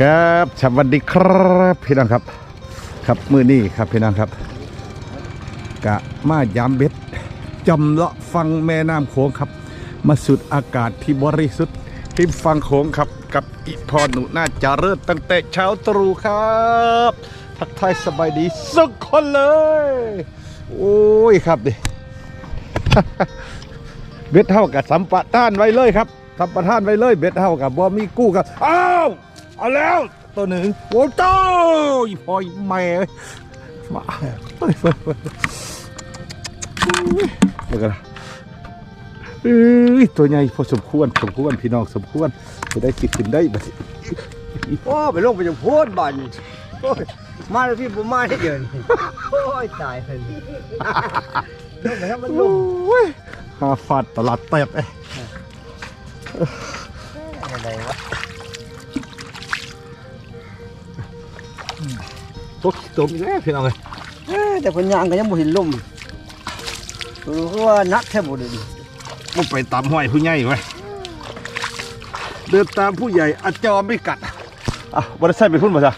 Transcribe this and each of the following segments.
ครับสวัสดีครับพี่น้องครับ ครับมือนี้ครับพี่น้องครับ กะมายามเบ็ดจำเลาะฟังแม่น้ำโขงครับ มาสุดอากาศที่บริสุทธิ์ริมฟังโขงครับกับอีพอหนุน่าจะเริ่ตั้งแต่เช้าตรู่ครับทักทายสบายดีสุกคนเลย โอ้ยครับดิเบ็ดเท่ากับสัมปทานไว้เลยครับสัมปทานไว้เลย เบ็ดเท่ากับบ่มีกู้กับอ้าว เอาแล้วตัวหนึ่งโอ้โต้ยพอยแม่เอ้ยมาเฮ้ยเฮ้ยเฮ้ยเดี๋ยวกันนะเอ้ยตัวใหญ่พอสมควรสมควรพี่น้องสมควรจะได้กินขึ้นได้บัดนี้โอ้ไปลงไปจังโพดบันโอ้ยมาแล้วพี่ผมมาให้เดินโอ้ยตายเลยลงไปให้มันลโอ้งยหาฟาดตลาดแตกเอ้ยอะไรวะ ตัวตัวมีแล้วพี่น้องเลยเอ้ยแต่คนยางก็ยังบ่เห็นลมคือว่านักแทบบ่เดินมันไปตามห้อยผู้ใหญ่ไว้เดินตามผู้ใหญ่อาจอมไม่กัดอะบริษัทไปพุ่นมาจ้ะ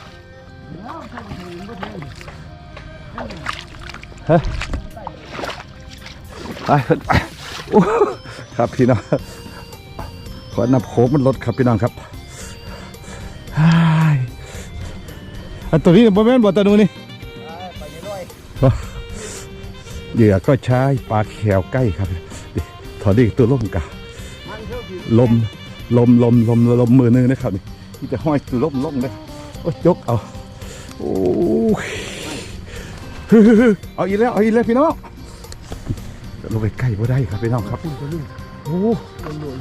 ฮะไปขึ้นไปครับพี่น้องขอนับโคกมันลดครับพี่น้องครับ อันตัวนี้บ่แม่นบ่ตัวนู้นนี่ไปเรื่อยเหยื่อก็ใช้ปลาแขวใกล้ครับดิถอดอีกตัวล่มกะมันเท่าพี่ลมลมลมลมลมมือหนึงนะครับนี่ที่จะห้อยตัวล่มล่มเลยโอ้ยยกเอาโอ้ยฮึ่ยๆเอาอีกแล้วเอาอีกแล้วพี่น้องลงไปใกล้บ่ได้ครับพี่น้องครับคุณจะลุ่มโอ้มันรวย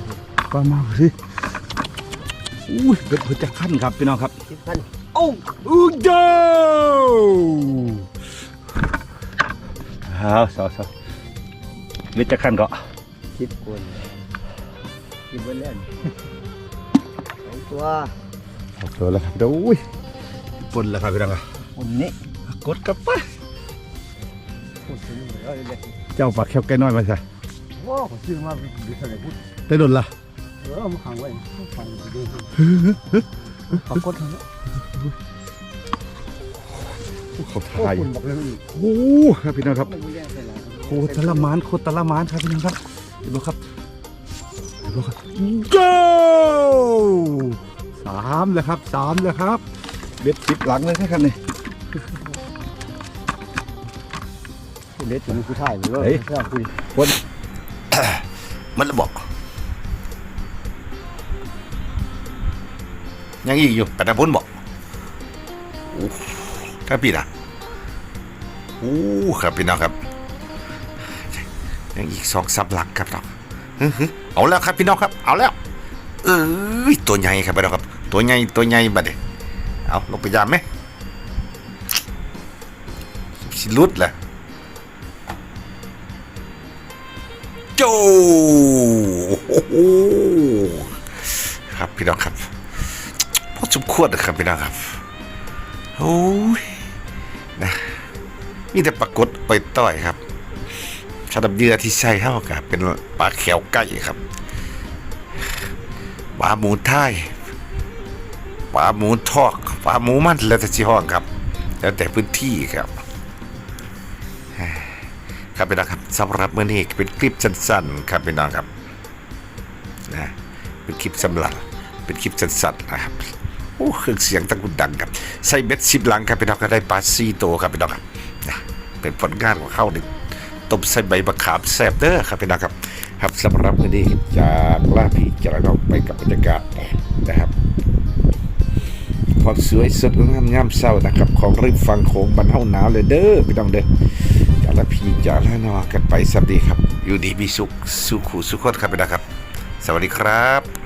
ปลามาสิอุ้ยเกิดเพื่อจะขั้นครับพี่น้องครับสิบพันโอ้อู้เจ้าเอาสาวสาวเวทจะขั้น ก็สิบคนสิบวันแล้วสองตัวเอาตัวแล้วครับเดี๋ยวอุ้ยปนแล้วครับพี่น้องครับคนนี้กดกลับไปพูดถึงเลยเลยเจ้าปลาแคบไก่น้อยมาใส่โอ้ผมซื้อมาดูทะเลพุทธได้โดนละเออมาขังไว้ขังไปดูปรากฏนะ เขาโอ้ถ่ายคุณบอกเลยอีกโอ้ครับพี่น้องครับไม่แย่งใส่หลังโคตรละมานโคตรละมานครับพี่น้องครับเห็นไหมครับเห็นไหมครับ go สามเลยครับสามเลยครับเบ็ดติดหลังเลยครับนี่เล็ดถึงผู้ชายเลยเฮ้ยเพื่อนคุยมันระบอกยังอีกอยู่แต่ตะพุนบอกโอ้ ครับพี่นะโอ้ครับพี่น้องครับยังอีกสองซับหลักครับน้องเอาแล้วครับพี่น้องครับ เอาแล้วเอ้ยตัวใหญ่ครับพี่น้องครับ ตัวใหญ่ตัวใหญ่บัดเดเอาลงไปยามไหมสิลุดแหละโจโครับพี่น้องครับพอสมควรนะครับพี่น้องครับ โอ้ยนะมีแต่ปรากฏไปต่อยครับชาดับเยื่อที่ใช้เท่ากับเป็นปลาแขวไก่ครับปลาหมูไทยปลาหมูทอกปลาหมูมันแล้วแต่ที่ห้องครับ แล้วแต่พื้นที่ครับ ครับพี่น้องครับสำหรับเมื้อนี้เป็นคลิปสั้นๆครับพี่น้องครับนะเป็นคลิปสำหรับเป็นคลิปสั้นๆนะครับ เครื่องเสียงตะกุดดังครับใส่เบ็ดสิบลังครับพี่น้องก็ได้ปลาซีโตวครับพี่น้องครับนะเป็นผลงานของเขาหนึ่งต้มใส่ใบมะขามแซ่บเด้อครับพี่น้องครับ ครับสำหรับมื้อนี้จากลาพี่จากเราไปกับบรรยากาศนะครับความสวยสดงามยามเศร้านะครับ ของริมฝั่งโขงบรรเทาหนาวเลยเด้อพี่น้องเด้อจาละพีจาละนอกันไปสวัสดีครับ อยู่ดีมีสุขสุขูสุขคนครับพี่นะครับ สวัสดีครับ